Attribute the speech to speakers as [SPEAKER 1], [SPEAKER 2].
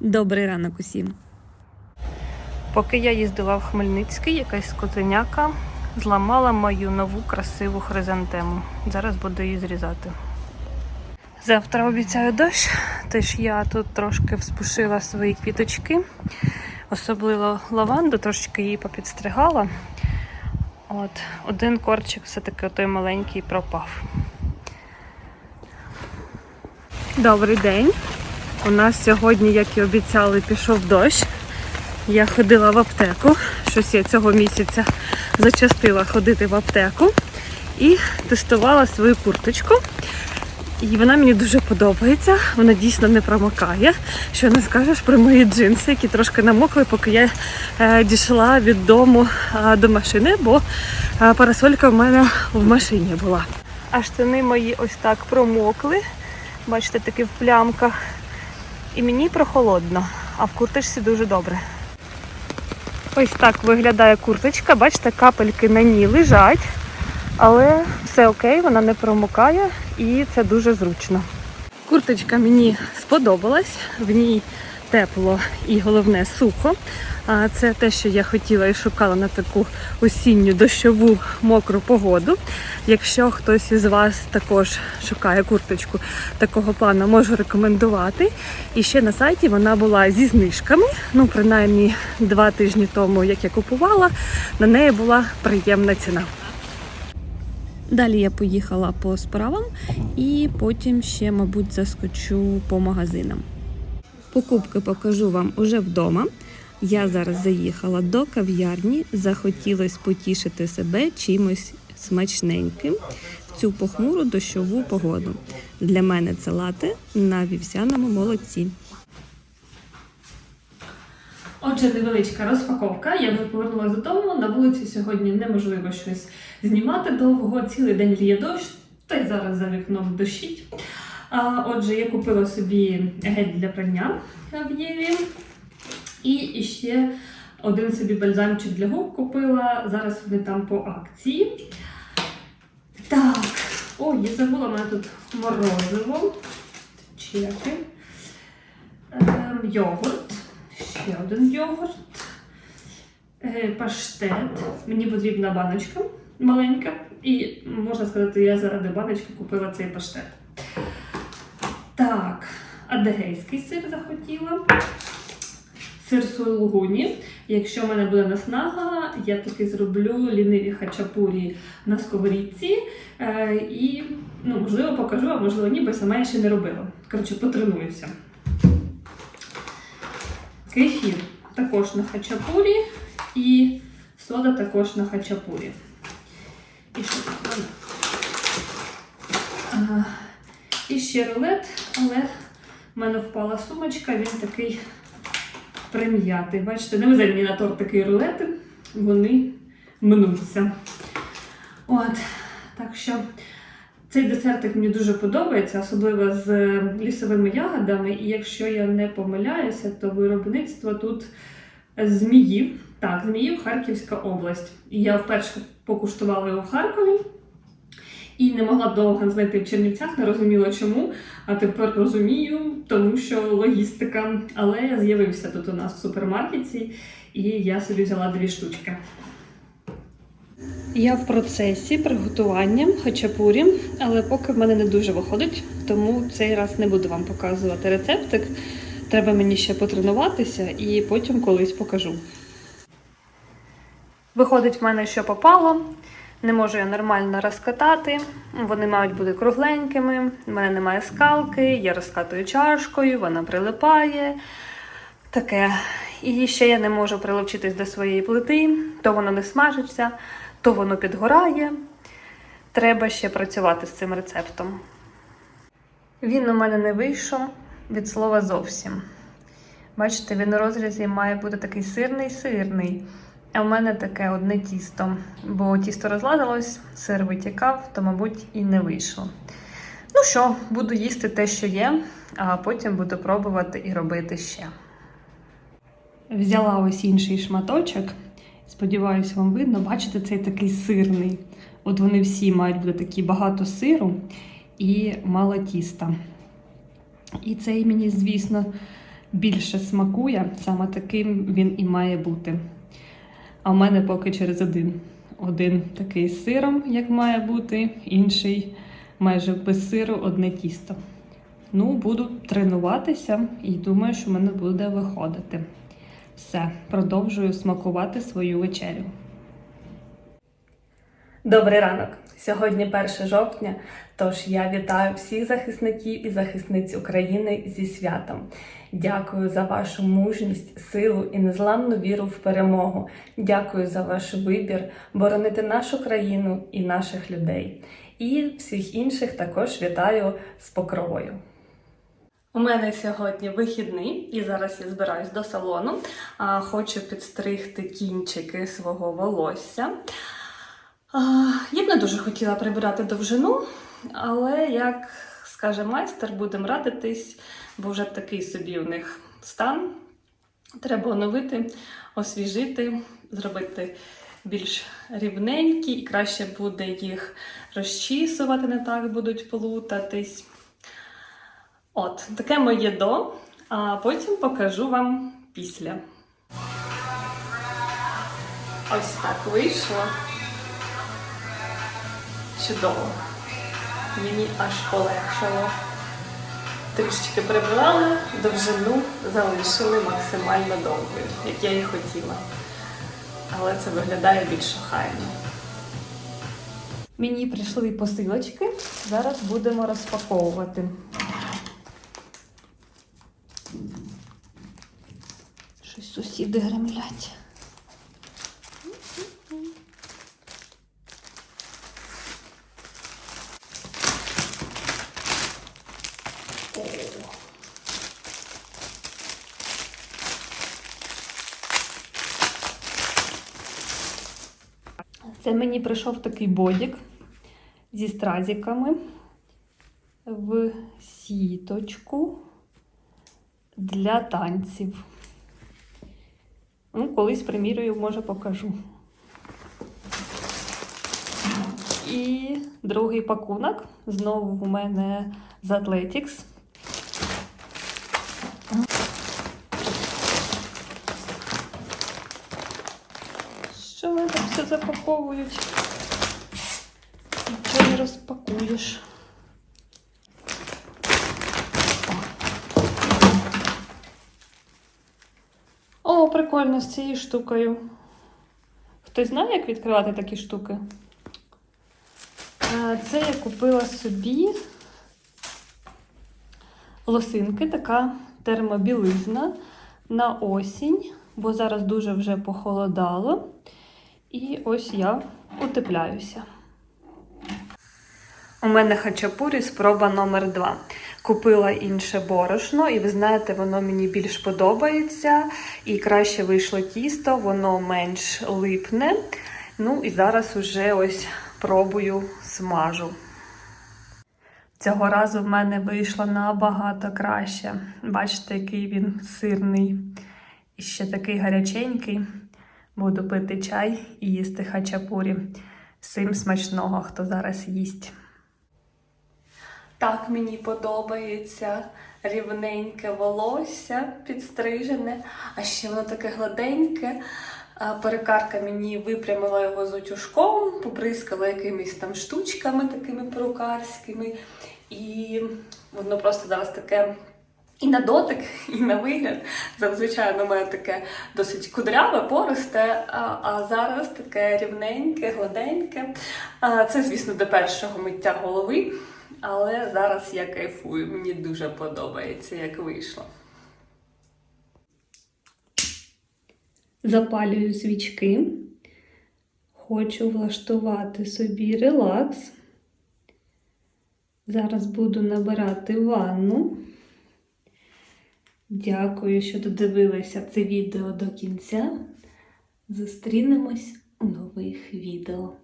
[SPEAKER 1] Добрий ранок усім. Поки я їздила в Хмельницький, якась скотиняка зламала мою нову красиву хризантему. Зараз буду її зрізати. Завтра обіцяю дощ, тож я тут трошки вспушила свої квіточки, особливо лаванду, трошечки її попідстригала. От, один корчик все-таки той маленький пропав. Добрий день. У нас сьогодні, як і обіцяли, пішов дощ. Я ходила в аптеку. Щось я цього місяця зачастила ходити в аптеку і тестувала свою курточку. І вона мені дуже подобається. Вона дійсно не промокає. Що не скажеш про мої джинси, які трошки намокли, поки я е, дійшла від дому до машини, бо парасолька в мене в машині була. А штани мої ось так промокли. Бачите, такі в плямках. І мені прохолодно, а в курточці дуже добре. Ось так виглядає курточка. Бачите, капельки на ній лежать, але все окей, вона не промокає і це дуже зручно. Курточка мені сподобалась, в ній тепло і головне сухо. А Це те, що я хотіла і шукала на таку осінню дощову мокру погоду. Якщо хтось із вас також шукає курточку такого плану, можу рекомендувати. І ще на сайті вона була зі знижками. Ну, принаймні два тижні тому, як я купувала, на неї була приємна ціна. Далі я поїхала по справам і потім ще, мабуть, заскочу по магазинам. Покупки покажу вам уже вдома. Я зараз заїхала до кав'ярні, захотілося потішити себе чимось смачненьким в цю похмуру дощову погоду. Для мене це лати на вівсяному молоці. Отже, невеличка розпаковка. Я вже повернулася додому. На вулиці сьогодні неможливо щось знімати довго. Цілий день ліє дощ, та й зараз за вікном дощить. Отже, я купила собі гель для прання в Єві. І ще один собі бальзамчик для губ купила. Зараз вони там по акції. Так, о, я забула, у мене тут морозиво. Чеки. Ем, йогурт. Ще один йогурт. Е, паштет. Мені потрібна баночка маленька. І можна сказати, я заради баночки купила цей паштет. Так, адегейський сир захотіла. Сир сулугуні. Якщо в мене буде наснага, я таки зроблю ліниві хачапурі на сковорідці. Е, і, ну, можливо, покажу, а можливо, ні, бо сама я ще не робила. Коротше, потренуюся. Кефір також на хачапурі і сода також на хачапурі. І що тут в мене? А, І ще рулет, але в мене впала сумочка, він такий прим'ятий. Бачите, не везе мені на торт такі рулети, вони минуться. От, так що цей десертик мені дуже подобається, особливо з лісовими ягодами. І якщо я не помиляюся, то виробництво тут Зміїв. Так, Зміїв Харківська область. І я вперше покуштувала його в Харкові. І не могла довго знайти в Чернівцях, не розуміла чому. А тепер розумію, тому що логістика. Але з'явився тут у нас в супермаркеті, і я собі взяла дві штучки. Я в процесі приготування хачапурі, але поки в мене не дуже виходить, тому цей раз не буду вам показувати рецептик. Треба мені ще потренуватися і потім колись покажу. Виходить в мене, що попало. Не можу я нормально розкатати. Вони мають бути кругленькими. У мене немає скалки, я розкатую чашкою, вона прилипає. Таке. І ще я не можу приловчитись до своєї плити, то воно не смажиться, то воно підгорає. Треба ще працювати з цим рецептом. Він у мене не вийшов від слова зовсім. Бачите, він у розрізі має бути такий сирний-сирний. А в мене таке одне тісто, бо тісто розладилось, сир витікав, то, мабуть, і не вийшло. Ну що, буду їсти те, що є, а потім буду пробувати і робити ще. Взяла ось інший шматочок. Сподіваюсь, вам видно, бачите, цей такий сирний. От вони всі мають бути такі багато сиру і мало тіста. І цей мені, звісно, більше смакує, саме таким він і має бути. А в мене поки через один. Один такий з сиром, як має бути, інший майже без сиру, одне тісто. Ну, буду тренуватися і думаю, що в мене буде виходити. Все, продовжую смакувати свою вечерю. Добрий ранок! Сьогодні 1 жовтня, тож я вітаю всіх захисників і захисниць України зі святом. Дякую за вашу мужність, силу і незламну віру в перемогу. Дякую за ваш вибір боронити нашу країну і наших людей. І всіх інших також вітаю з покровою. У мене сьогодні вихідний, і зараз я збираюсь до салону. Хочу підстригти кінчики свого волосся. Я б не дуже хотіла прибирати довжину, але як скаже майстер, будемо радитись, бо вже такий собі у них стан. Треба оновити, освіжити, зробити більш рівненькі, і краще буде їх розчісувати, не так будуть плутатись. От, таке моє до, а потім покажу вам після. Ось так вийшло. Чудово. Мені аж полегшало. Трішечки прибрали, довжину залишили максимально довгою, як я і хотіла. Але це виглядає більш охайно. Мені прийшли посилочки. Зараз будемо розпаковувати. Щось сусіди гремлять. Це мені прийшов такий бодік зі стразиками в сіточку для танців. Ну, колись примірюю, може покажу. І другий пакунок. Знову в мене з Athletics. Що вони там все запаковують? Нічого не розпакуєш. О, прикольно з цією штукою. Хтось знає, як відкривати такі штуки? Е, Це я купила собі лосинки, така термобілизна на осінь, бо зараз дуже вже похолодало. І ось я утепляюся. У мене хачапурі спроба номер 2 Купила інше борошно, і ви знаєте, воно мені більш подобається. І краще вийшло тісто, воно менш липне. Ну і зараз уже ось пробую смажу. Цього разу в мене вийшло набагато краще. Бачите, який він сирний і ще такий гаряченький. Буду пити чай і їсти хачапурі. Всім смачного, хто зараз їсть. Так мені подобається рівненьке волосся підстрижене, а ще воно таке гладеньке. Перекарка мені випрямила його з утюжком, побризкала якимись там штучками такими перукарськими. І воно просто зараз таке і на дотик, і на вигляд. Зазвичай воно має таке досить кудряве, пористе, а, зараз таке рівненьке, гладеньке. Це, звісно, до першого миття голови. Але зараз я кайфую, мені дуже подобається, як вийшло. Запалюю свічки. Хочу влаштувати собі релакс. Зараз буду набирати ванну. Дякую, що додивилися це відео до кінця. Зустрінемось у нових відео.